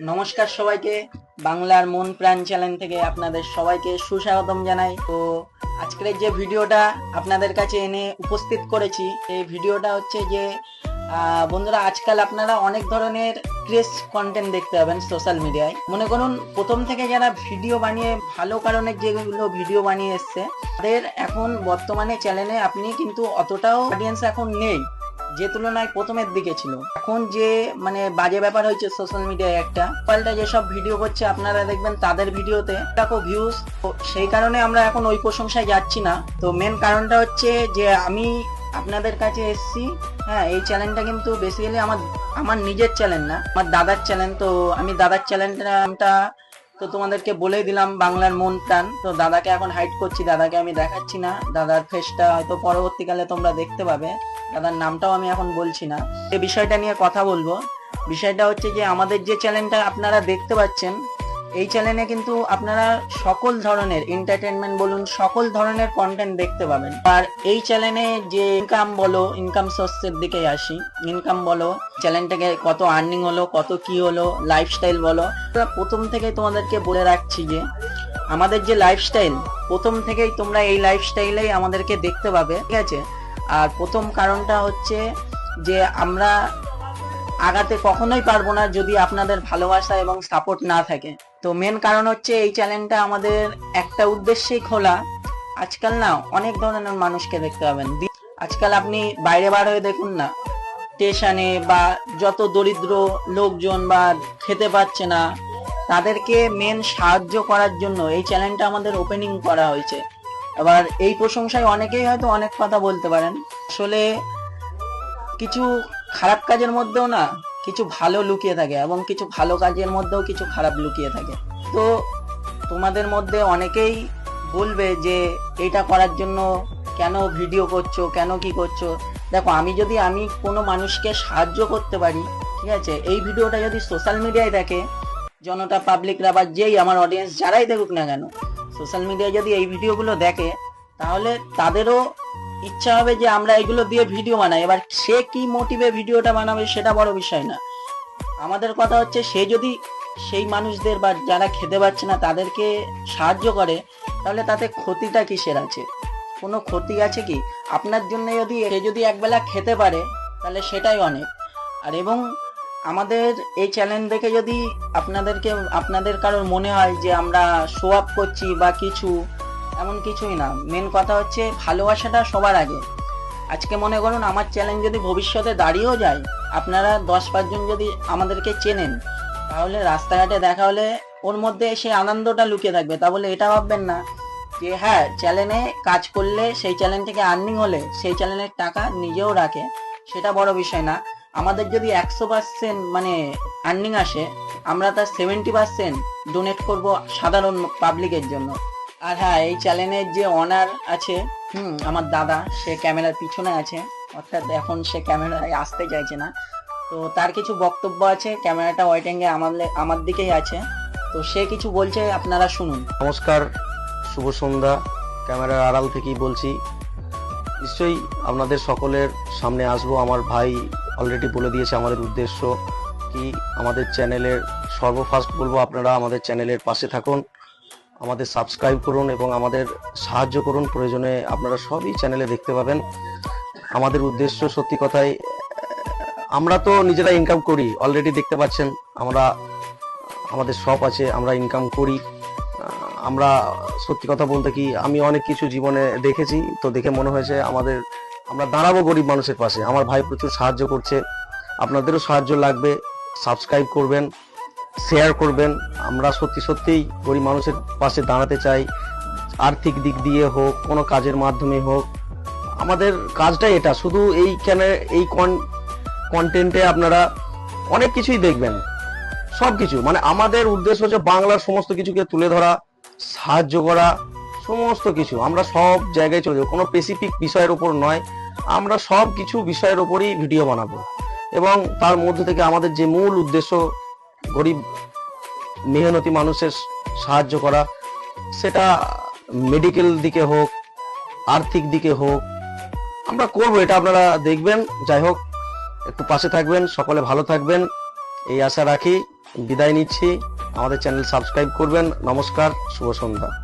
নমস্কার সবাইকে। বাংলার মন প্রাণ চ্যানেল থেকে আপনাদের সবাইকে সুস্বাগতম জানাই। তো আজকের যে ভিডিওটা আপনাদের কাছে এনে উপস্থিত করেছি, এই ভিডিওটা হচ্ছে যে বন্ধুরা আজকাল আপনারা অনেক ধরনের ক্রেস কন্টেন্ট দেখতে পাবেন সোশ্যাল মিডিয়ায় মনে করুন, প্রথম থেকে যারা ভিডিও বানিয়ে, ভালো কারণে যেগুলো ভিডিও বানিয়ে এসছে, তাদের এখন বর্তমানে চ্যানেলে আপনি কিন্তু অতটাও অডিয়েন্স এখন নেই। যে তুলনায় প্রথমের দিকে ছিল। এখন যে মানে বাজে ব্যাপার হয়েছে সোশ্যাল মিডিয়ায় একটা, পাল্টা যেসব ভিডিও করছে, আপনারা দেখবেন তাদের ভিডিওতে দেখো ভিউজ সেই কারণে আমরা এখন ওই প্রশংসায় যাচ্ছি না। তো মেন কারণটা হচ্ছে যে, আমি আপনাদের কাছে এসেছি হ্যাঁ এই চ্যানেলটা কিন্তু বেসিক্যালি আমার আমার নিজের চ্যানেল না, আমার দাদার চ্যানেল তো আমি দাদার চ্যানেলটা তো তোমাদেরকে বলে দিলাম বাংলার মন প্রাণ। তো দাদাকে এখন হাইট করছি, দাদাকে আমি দেখাচ্ছি না। দাদার ফেসটা হয়তো পরবর্তীকালে তোমরা দেখতে পাবে। দাদার নামটাও আমি এখন বলছি না। এ বিষয়টা নিয়ে কথা বলব। বিষয়টা হচ্ছে যে, আমাদের যে চ্যানেলটা আপনারা দেখতে পাচ্ছেন এই চ্যানেলে কিন্তু আপনারা সকল ধরনের এন্টারটেনমেন্ট বলুন, সকল ধরনের কন্টেন্ট দেখতে পাবেন। আর এই চ্যানেলে যে ইনকাম বলো ইনকাম সোর্সের দিকে আসি। ইনকাম বলো চ্যানেলটাকে কত আর্নিং হলো, কত কি হলো লাইফস্টাইল বলো। প্রথম থেকে তোমাদেরকে বলে রাখছি যে, আমাদের যে লাইফস্টাইল প্রথম থেকেই তোমরা এই লাইফস্টাইলেই আমাদেরকে দেখতে পাবে, ঠিক আছে? আর প্রথম কারণটা হচ্ছে যে আমরা আগাতে কখনোই পারব না যদি আপনাদের ভালোবাসা এবং সাপোর্ট না থাকে। তো মেন কারণ হচ্ছে এই চ্যানেলটা আমাদের একটা উদ্দেশ্যেই খোলা। আজকাল না অনেক ধরনের মানুষকে দেখতে পাবেন। আজকাল আপনি বাইরে বার হয়ে দেখুন না। স্টেশনে বা যত দরিদ্র লোকজন বা খেতে পাচ্ছে না, তাদেরকে মেন সাহায্য করার জন্য এই চ্যানেলটা আমাদের ওপেনিং করা হয়েছে। আবার এই প্রশংসায় অনেকেই হয়তো অনেক কথা বলতে পারেন। আসলে কিছু খারাপ কাজের মধ্যেও না কিছু ভালো লুকিয়ে থাকে এবং কিছু ভালো কাজের মধ্যেও কিছু খারাপ লুকিয়ে থাকে। তো তোমাদের মধ্যে অনেকেই বলবে যে এটা করার জন্য কেন ভিডিও করছ? কেন কি করছ? দেখো, আমি যদি আমি কোনো মানুষকে সাহায্য করতে পারি, ঠিক আছে, এই ভিডিওটা যদি সোশ্যাল মিডিয়ায় দেখে, জনতা পাবলিকরা বা যেই আমার অডিয়েন্স যারাই দেখুক না কেন সোশ্যাল মিডিয়ায় যদি এই ভিডিওগুলো দেখে, তাহলে তাদেরও ইচ্ছা হবে যে আমরা এগুলো দিয়ে ভিডিও বানাই। এবার সে কি মোটিভে ভিডিওটা বানাবে সেটা বড় বিষয় না। আমাদের কথা হচ্ছে সে যদি সেই মানুষদের বা যারা খেতে পাচ্ছে না তাদেরকে সাহায্য করে, তাহলে তাতে ক্ষতিটা কিসের আছে? কোনো ক্ষতি আছে কি? আপনার জন্য যদি সে যদি একবেলা খেতে পারে, তাহলে সেটাই অনেক। আর এবং আমাদের এই চ্যানেল দেখে যদি আপনাদেরকে, আপনাদের কারোর মনে হয় যে আমরা শো আপ করছি বা কিছু এমন কিছুই না। মেন কথা হচ্ছে ভালোবাসাটা সবার আগে। আজকে মনে করুন আমার চ্যালেঞ্জ যদি ভবিষ্যতে দাঁড়িয়েও যায়, আপনারা দশ পাঁচজন যদি আমাদেরকে চেনেন, তাহলে রাস্তাঘাটে দেখা হলে ওর মধ্যে সেই আনন্দটা লুকিয়ে থাকবে। তা বলে এটা ভাববেন না যে হ্যাঁ চ্যানেলে কাজ করলে সেই চ্যানেল থেকে আর্নিং হলে সেই চ্যানেলের টাকা নিজেও রাখে। সেটা বড় বিষয় না। আমাদের যদি একশো পার্সেন্ট মানে আর্নিং আসে, আমরা তার সেভেন্টি পার্সেন্ট ডোনেট করব সাধারণ পাবলিকের জন্য। আর হ্যাঁ এই চ্যানেলের যে অনার আছে, হুম, আমার দাদা, সে ক্যামেরার পিছনে আছে, অর্থাৎ এখন সে ক্যামেরায় আসতে চাইছে না। তো তার কিছু বক্তব্য আছে ক্যামেরাটা ওয়াইট অ্যাঙ্গে আমার আমার দিকেই আছে। তো সে কিছু বলছে, আপনারা শুনুন। নমস্কার, শুভ সন্ধ্যা। ক্যামেরার আড়াল থেকেই বলছি। নিশ্চয়ই আপনাদের সকলের সামনে আসব। আমার ভাই অলরেডি বলে দিয়েছে আমাদের উদ্দেশ্য কি আমাদের চ্যানেলের সর্বফার্স্ট বলব, আপনারা আমাদের চ্যানেলের পাশে থাকুন। আমাদের সাবস্ক্রাইব করুন এবং আমাদের সাহায্য করুন। প্রয়োজনে আপনারা সবই চ্যানেলে দেখতে পাবেন। আমাদের উদ্দেশ্য সত্যি কথাই আমরা তো নিজেরা ইনকাম করি অলরেডি দেখতে পাচ্ছেন, আমরা, আমাদের শপ আছে, আমরা ইনকাম করি। আমরা সত্যি কথা বলতে কি, আমি অনেক কিছু জীবনে দেখেছি, তো দেখে মনে হয়েছে আমাদের, আমরা দাঁড়াবো গরিব মানুষের পাশে। আমার ভাই প্রচুর সাহায্য করছে, আপনাদেরও সাহায্য লাগবে সাবস্ক্রাইব করবেন শেয়ার করবেন। আমরা সত্যি সত্যিই গরিব মানুষের পাশে দাঁড়াতে চাই, আর্থিক দিক দিয়ে হোক, কোনো কাজের মাধ্যমে হোক। আমাদের কাজটাই এটা, শুধু এইখানে এই কন্টেন্টে আপনারা অনেক কিছুই দেখবেন সব কিছু মানে আমাদের উদ্দেশ্য হচ্ছে বাংলার সমস্ত কিছুকে তুলে ধরা, সাহায্য করা, সমস্ত কিছু। আমরা সব জায়গায় চলে যাব, কোনো স্পেসিফিক বিষয়ের উপর নয়। আমরা সব কিছু বিষয়ের উপরই ভিডিও বানাবো। এবং তার মধ্যে থেকে আমাদের যে মূল উদ্দেশ্য, গরিব মেহনতি মানুষের সাহায্য করা, সেটা মেডিকেল দিকে হোক, আর্থিক দিকে হোক, আমরা করব, এটা আপনারা দেখবেন। যাই হোক, একটু পাশে থাকবেন, সকলে ভালো থাকবেন। এই আশা রাখি, বিদায় নিচ্ছি। আমাদের চ্যানেল সাবস্ক্রাইব করবেন। নমস্কার, শুভ সন্ধ্যা।